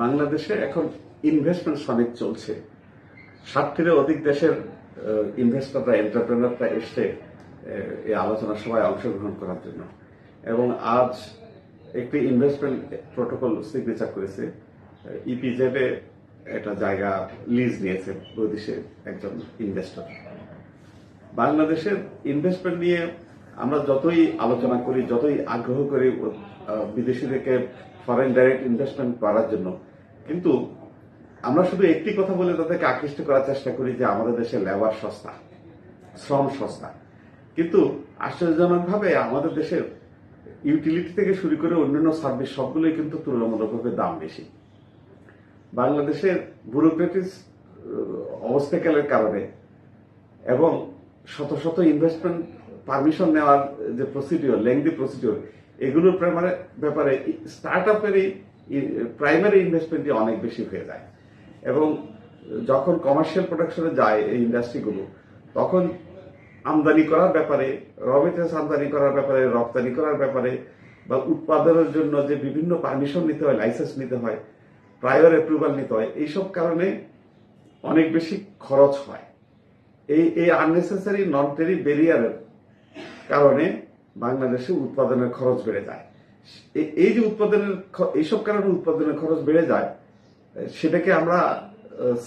বাংলাদেশে এখন investment summit চলছে। ষাটটিরও অধিক দেশের ইনভেস্টররা এন্টারপ্রেনাররা এসছে এই আলোচনা সভায় অংশগ্রহণ করার জন্য। এবং আজ একটি ইনভেস্টমেন্ট প্রোটোকল সিগনেচার করেছে। ইপিজেড এ একটা জায়গা লিজ নিয়েছে বৈদেশে একজন ইনভেস্টর বাংলাদেশের ইনভেস্টমেন্ট নিয়ে আমরা যতই আলোচনা করি, যতই আগ্রহ করি বিদেশিদেরকে ফরেন ডাইরেক্ট ইনভেস্টমেন্ট করার জন্য কিন্তু আমরা শুধু একটি কথা বলে তাদেরকে আকৃষ্ট করার চেষ্টা করি যে আমাদের দেশে লেবার সস্তা, শ্রম সস্তা। কিন্তু আশ্চর্যজনকভাবে আমাদের দেশের ইউটিলিটি থেকে শুরু করে অন্যান্য সার্ভিস সবগুলোই কিন্তু তুলনামূলকভাবে দাম বেশি। বাংলাদেশের ব্যুরোক্রেটিস অবস্টেকেলের কারণে এবং শত শত ইনভেস্টমেন্ট পারমিশন নেওয়ার যে প্রসিডিওর লেংদি প্রসিডিওর এগুলোর ব্যাপারে স্টার্ট আপেরই প্রাইমারি ইনভেস্টমেন্টই অনেক বেশি হয়ে যায়। এবং যখন কমার্শিয়াল প্রোডাকশনে যায় এই ইন্ডাস্ট্রিগুলো তখন আমদানি করার ব্যাপারে র আমদানি করার ব্যাপারে, রপ্তানি করার ব্যাপারে, বা উৎপাদনের জন্য যে বিভিন্ন পারমিশন নিতে হয় লাইসেন্স নিতে হয় প্রায়র অ্যাপ্রুভাল নিতে হয়, এইসব কারণে অনেক বেশি খরচ হয়। এই এই আননেসেসারি নন টেরি ব্যারিয়ারের কারণে বাংলাদেশে উৎপাদনের খরচ বেড়ে যায়। এই যে উৎপাদনের এইসব কারণে উৎপাদনের খরচ বেড়ে যায় সেটাকে আমরা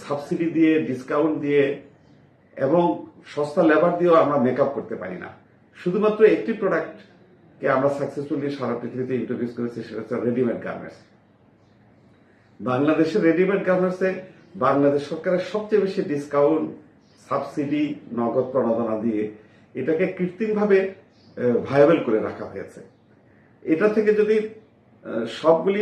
সাবসিডি দিয়ে ডিসকাউন্ট দিয়ে এবং সস্তা লেবার দিয়েও আমরা মেকআপ করতে পারি না। শুধুমাত্র একটি প্রোডাক্টকে আমরা সাকসেসফুলি সারা পৃথিবীতে ইন্ট্রোডিউস করেছি, সেটা হচ্ছে রেডিমেড গার্মেন্টস বাংলাদেশের রেডিমেড গার্মেন্টসে বাংলাদেশ সরকারের সবচেয়ে বেশি ডিসকাউন্ট সাবসিডি, নগদ প্রণোদনা দিয়ে এটাকে কৃত্রিমভাবে ভায়াবল করে রাখা হয়েছে। এটা থেকে যদি সবগুলি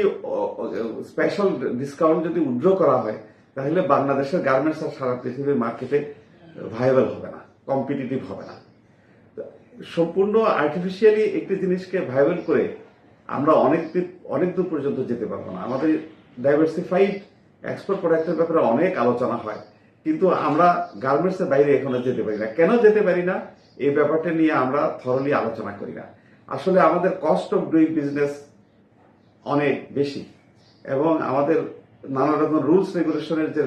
স্পেশাল ডিসকাউন্ট যদি উইথড্র করা হয়, তাহলে বাংলাদেশের গার্মেন্টস আর সারা পৃথিবীর মার্কেটে ভায়াবল হবে না কম্পিটিটিভ হবে না। সম্পূর্ণ আর্টিফিশিয়ালি একটি জিনিসকে ভাইবেল করে আমরা অনেক অনেক দূর পর্যন্ত যেতে পারব না। আমাদের ডাইভার্সিফাইড এক্সপোর্ট প্রোডাক্টের ব্যাপারে অনেক আলোচনা হয়, কিন্তু আমরা গার্মেন্টস এর বাইরে এখনও যেতে পারি না। কেন যেতে পারি না? এই ব্যাপারটা নিয়ে আমরা থরলি আলোচনা করি না। আসলে আমাদের কস্ট অফ ডুইং বিজনেস অনেক বেশি। এবং আমাদের নানা রকম রুলস রেগুলেশনের যে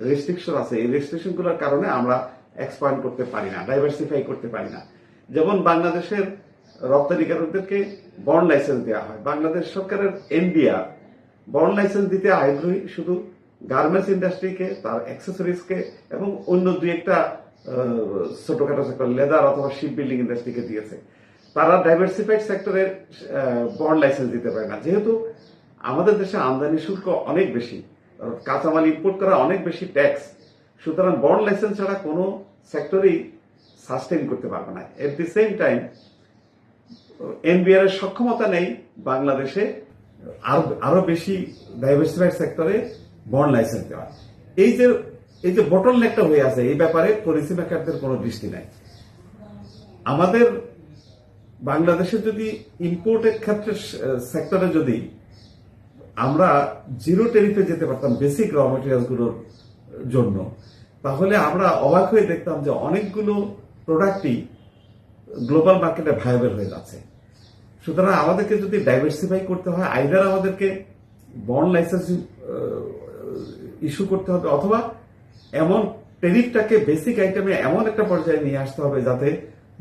রেস্ট্রিকশন আছে, এই রেস্ট্রিকশনগুলোর কারণে আমরা এক্সপান্ড করতে পারি না ডাইভার্সিফাই করতে পারি না। যেমন বাংলাদেশের রপ্তানিকারকদেরকে বন্ড লাইসেন্স দেওয়া হয়। বাংলাদেশ সরকারের এনবিআর বন্ড লাইসেন্স দিতে আগ্রহী শুধু গার্মেন্টস ইন্ডাস্ট্রিকে তার অ্যাক্সেসরিজকে এবং অন্য দুই একটা ছোটখাটো লেদার অথবা শিপ বিল্ডিং ইন্ডাস্ট্রিকে দিয়েছে। তারা ডাইভার্সিফাইড সেক্টরের বন্ড লাইসেন্স দিতে পারে না। যেহেতু আমাদের দেশে আমদানি শুল্ক অনেক বেশি কাঁচামাল ইম্পোর্ট করা অনেক বেশি ট্যাক্স সুতরাং বন্ড লাইসেন্স ছাড়া কোনো সেক্টরেই সাস্টেইন করতে পারবে না। At the same time NBR এর সক্ষমতা নেই বাংলাদেশে আরও আরও বেশি ডাইভার্সিফাইড সেক্টরে বন্ড লাইসেন্স দেওয়া। এই যে এই যে বটল নেকটা হয়ে আছে, এই ব্যাপারে পলিসি মেকারদের কোনো দৃষ্টি নাই। আমাদের বাংলাদেশে যদি ইম্পোর্টের ক্ষেত্রে সেক্টরে যদি আমরা জিরো টেরিফে যেতে পারতাম বেসিক র মেটেরিয়ালসগুলোর জন্য, তাহলে আমরা অবাক হয়ে দেখতাম যে অনেকগুলো প্রোডাক্টই গ্লোবাল মার্কেটে ভায়াবেল হয়ে যাচ্ছে। সুতরাং আমাদেরকে যদি ডাইভার্সিফাই করতে হয় আইদার আমাদেরকে বন্ড লাইসেন্স ইস্যু করতে হবে, অথবা এমন টেরিফটাকে বেসিক আইটেমে এমন একটা পর্যায়ে নিয়ে আসতে হবে যাতে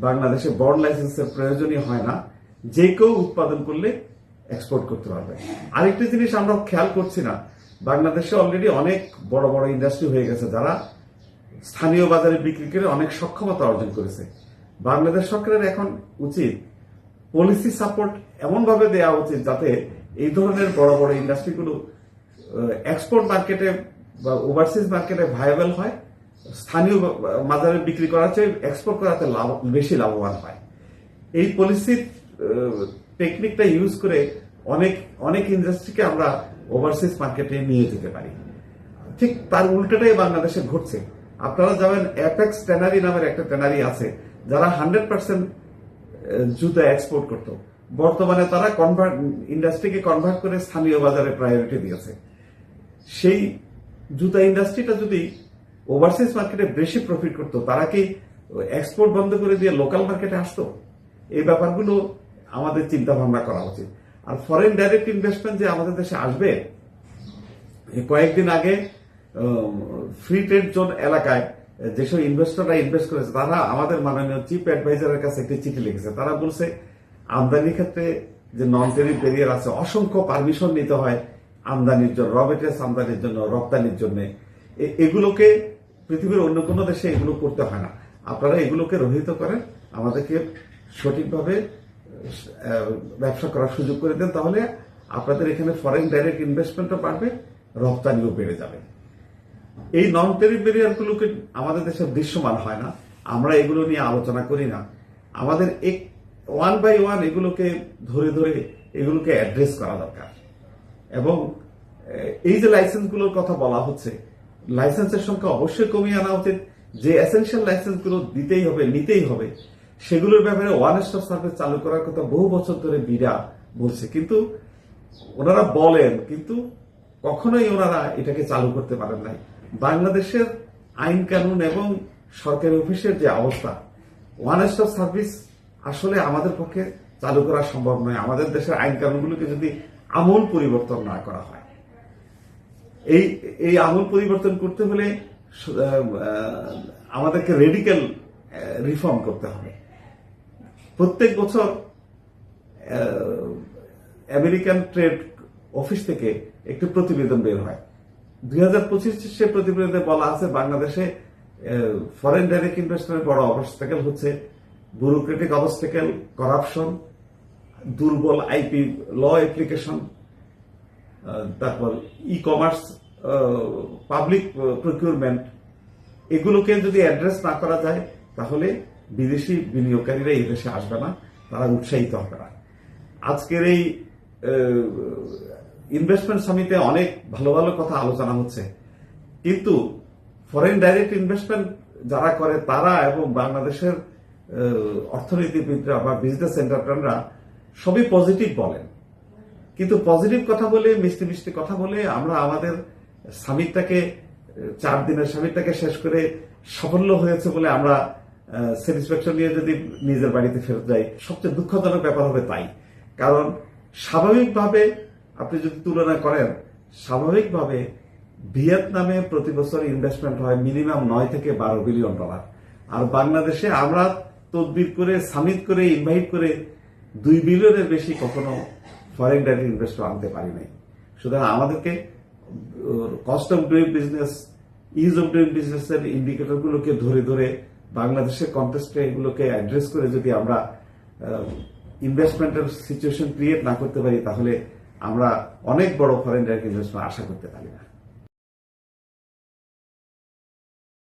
বাংলাদেশে বন্ড লাইসেন্সের প্রয়োজনই হয় না। যে কেউ উৎপাদন করলে এক্সপোর্ট করতে পারবে। আরেকটি জিনিস আমরা খেয়াল করছি না, বাংলাদেশে অলরেডি অনেক বড় বড় ইন্ডাস্ট্রি হয়ে গেছে যারা স্থানীয় বাজারে বিক্রি করে অনেক সক্ষমতা অর্জন করেছে। বাংলাদেশ সরকারের এখন উচিত পলিসি সাপোর্ট এমনভাবে দেওয়া উচিত যাতে এই ধরনের বড় বড় ইন্ডাস্ট্রিগুলো এক্সপোর্ট মার্কেটে বা ওভারসিজ মার্কেটে ভায়াবল হয়। স্থানীয় বাজারে বিক্রি করার চেয়ে এক্সপোর্ট করাতে লাভ, বেশি লাভবান হয়। এই পলিসির টেকনিকটা ইউজ করে অনেক অনেক ইন্ডাস্ট্রিকে আমরা ওভারসিজ মার্কেটে নিয়ে যেতে পারি। ঠিক তার উল্টোটাই বাংলাদেশে ঘটছে। আপনারা যাবেন অ্যাপেক্স ট্যানারি নামের একটা ট্যানারি আছে, যারা হান্ড্রেড পার্সেন্ট জুতা এক্সপোর্ট করত। বর্তমানে তারা কনভার্ট ইন্ডাস্ট্রিকে কনভার্ট করে স্থানীয় বাজারে প্রায়োরিটি দিয়েছে। সেই জুতা ইন্ডাস্ট্রিটা যদি ওভারসিজ মার্কেটে বেশি প্রফিট করতো। তারা কি এক্সপোর্ট বন্ধ করে দিয়ে লোকাল মার্কেটে আসতো? এই ব্যাপারগুলো আমাদের চিন্তা ভাবনা করা উচিত। আর ফরেন ডাইরেক্ট ইনভেস্টমেন্ট যে আমাদের দেশে আসবে কয়েকদিন আগে ফ্রি ট্রেড জোন এলাকায় যেসব ইনভেস্টররা ইনভেস্ট করেছে, তারা আমাদের মাননীয় চিফ অ্যাডভাইজারের কাছে একটি চিঠি লিখেছে। তারা বলছে, আমদানির ক্ষেত্রে যে নন টেরিফ ব্যারিয়ার আছে, অসংখ্য পারমিশন নিতে হয় আমদানির জন্য র মেটেরিয়ালস আমদানির জন্য, রপ্তানির জন্য। এগুলোকে পৃথিবীর অন্য কোনো দেশে এগুলো করতে হয় না। আপনারা এগুলোকে রহিত করেন, আমাদেরকে সঠিকভাবে ব্যবসা করার সুযোগ করে দেন, তাহলে আপনাদের এখানে ফরেন ডাইরেক্ট ইনভেস্টমেন্টও বাড়বে, রপ্তানিও বেড়ে যাবে। এই নন টেরিফ ব্যারিয়ারগুলোকে আমাদের দেশে দৃশ্যমান হয় না। আমরা এগুলো নিয়ে আলোচনা করি না। আমাদের এক ওয়ান বাই ওয়ান এগুলোকে ধরে ধরে এগুলোকে অ্যাড্রেস করা দরকার। এবং এই যে লাইসেন্সগুলোর কথা বলা হচ্ছে লাইসেন্সের সংখ্যা অবশ্যই কমিয়ে আনা উচিত। যে এসেনশিয়াল লাইসেন্সগুলো দিতেই হবে, নিতেই হবে, সেগুলোর ব্যাপারে ওয়ান স্টপ সার্ভিস চালু করার কথা বহু বছর ধরে বিডা বলছে। কিন্তু ওনারা বলেন, কিন্তু কখনোই ওনারা এটাকে চালু করতে পারেন নাই। বাংলাদেশের আইন কানুন এবং সরকারি অফিসের যে অবস্থা ওয়ান স্টপ সার্ভিস আসলে আমাদের পক্ষে চালু করা সম্ভব নয়। আমাদের দেশের আইন কানুনগুলোকে যদি আমূল পরিবর্তন না করা হয়। এই এই আমূল পরিবর্তন করতে হলে আমাদেরকে রেডিক্যাল রিফর্ম করতে হবে। প্রত্যেক বছর আমেরিকান ট্রেড অফিস থেকে একটি প্রতিবেদন বের হয়। দুই হাজার পঁচিশে প্রতিবেদনে বলা আছে, বাংলাদেশে ফরেন ডাইরেক্ট ইনভেস্টমেন্টের বড় অবস্টাকেল হচ্ছে ব্যুরোক্রেটিক অবস্টাকেল করাপশন দুর্বল আইপি ল অ্যাপ্লিকেশন তারপর ই কমার্স পাবলিক প্রকিউরমেন্ট এগুলোকে যদি অ্যাড্রেস না করা যায়, তাহলে বিদেশি বিনিয়োগকারীরা এই দেশে আসবে না, তারা উৎসাহিত হবে না। আজকের এই ইনভেস্টমেন্ট সামিটে অনেক ভালো ভালো কথা আলোচনা হচ্ছে, কিন্তু ফরেন ডাইরেক্ট ইনভেস্টমেন্ট যারা করে, তারা এবং বাংলাদেশের অর্থনীতিবিদরা বা বিজনেস এন্টারপ্রেনরা সবই পজিটিভ বলেন। কিন্তু পজিটিভ কথা বলে মিষ্টি মিষ্টি কথা বলে আমরা আমাদের আহ, চার দিনের সামিটটাকে শেষ করে সাফল্য হয়েছে বলে আমরা স্যাটিসফ্যাকশন নিয়ে যদি নিজের বাড়িতে ফেরত যাই সবচেয়ে দুঃখজনক ব্যাপার হবে তাই। কারণ স্বাভাবিকভাবে আপনি যদি তুলনা করেন স্বাভাবিকভাবে ভিয়েতনামে প্রতি বছর ইনভেস্টমেন্ট হয় মিনিমাম নয় থেকে বারো বিলিয়ন ডলার আর বাংলাদেশে আমরা তদবির করে সামিট করে ইনভাইট করে দুই বিলিয়নের বেশি কখনো ফরেন ডাইরেক্ট ইনভেস্টর আনতে পারি নাই। সুতরাং আমাদেরকে cost of doing business ease of doing business এর ইন্ডিকেটর গুলোকে ধরে ধরে বাংলাদেশের কন্টেস্টে এগুলোকে অ্যাড্রেস করে যদি আমরা ইনভেস্টমেন্টের সিচুয়েশন ক্রিয়েট না করতে পারি, তাহলে আমরা অনেক বড় ফরেন ডাইরেক্ট ইনভেস্টমেন্ট আশা করতে পারি না।